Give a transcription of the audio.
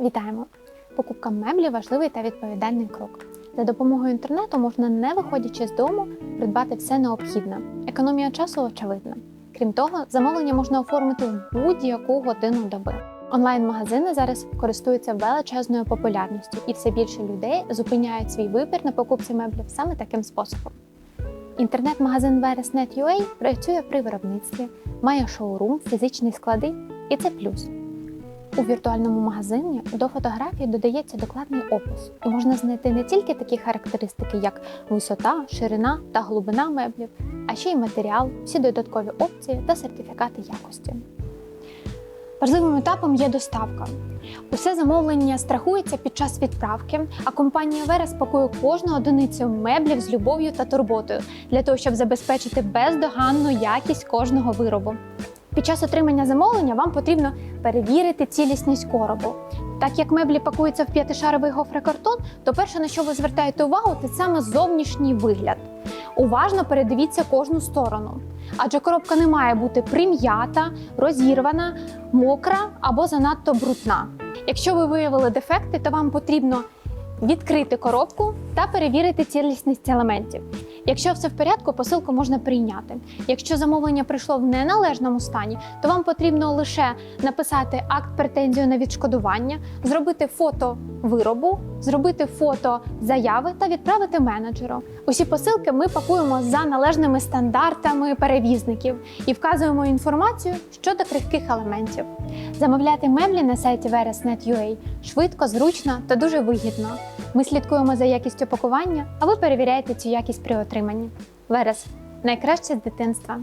Вітаємо! Покупка меблів важливий та відповідальний крок. За допомогою інтернету можна, не виходячи з дому, придбати все необхідне. Економія часу очевидна. Крім того, замовлення можна оформити в будь-яку годину доби. Онлайн-магазини зараз користуються величезною популярністю, і все більше людей зупиняють свій вибір на покупці меблів саме таким способом. Інтернет-магазин Veres.net.ua працює при виробництві, має шоурум, фізичні склади, і це плюс. У віртуальному магазині до фотографії додається докладний опис, і можна знайти не тільки такі характеристики, як висота, ширина та глибина меблів, а ще й матеріал, всі додаткові опції та сертифікати якості. Важливим етапом є доставка. Усе замовлення страхується під час відправки, а компанія Верес пакує кожну одиницю меблів з любов'ю та турботою для того, щоб забезпечити бездоганну якість кожного виробу. Під час отримання замовлення вам потрібно перевірити цілісність коробу. Так як меблі пакуються в п'ятишаровий гофрокартон, то перше, на що ви звертаєте увагу, це саме зовнішній вигляд. Уважно передивіться кожну сторону, адже коробка не має бути прим'ята, розірвана, мокра або занадто брудна. Якщо ви виявили дефекти, то вам потрібно відкрити коробку та перевірити цілісність елементів. Якщо все в порядку, посилку можна прийняти. Якщо замовлення прийшло в неналежному стані, то вам потрібно лише написати акт претензію на відшкодування, зробити фото виробу, зробити фото заяви та відправити менеджеру. Усі посилки ми пакуємо за належними стандартами перевізників і вказуємо інформацію щодо крихких елементів. Замовляти меблі на сайті Veres.net.ua швидко, зручно та дуже вигідно. Ми слідкуємо за якістю пакування, а ви перевіряєте цю якість при отриманні. Верес найкраще з дитинства.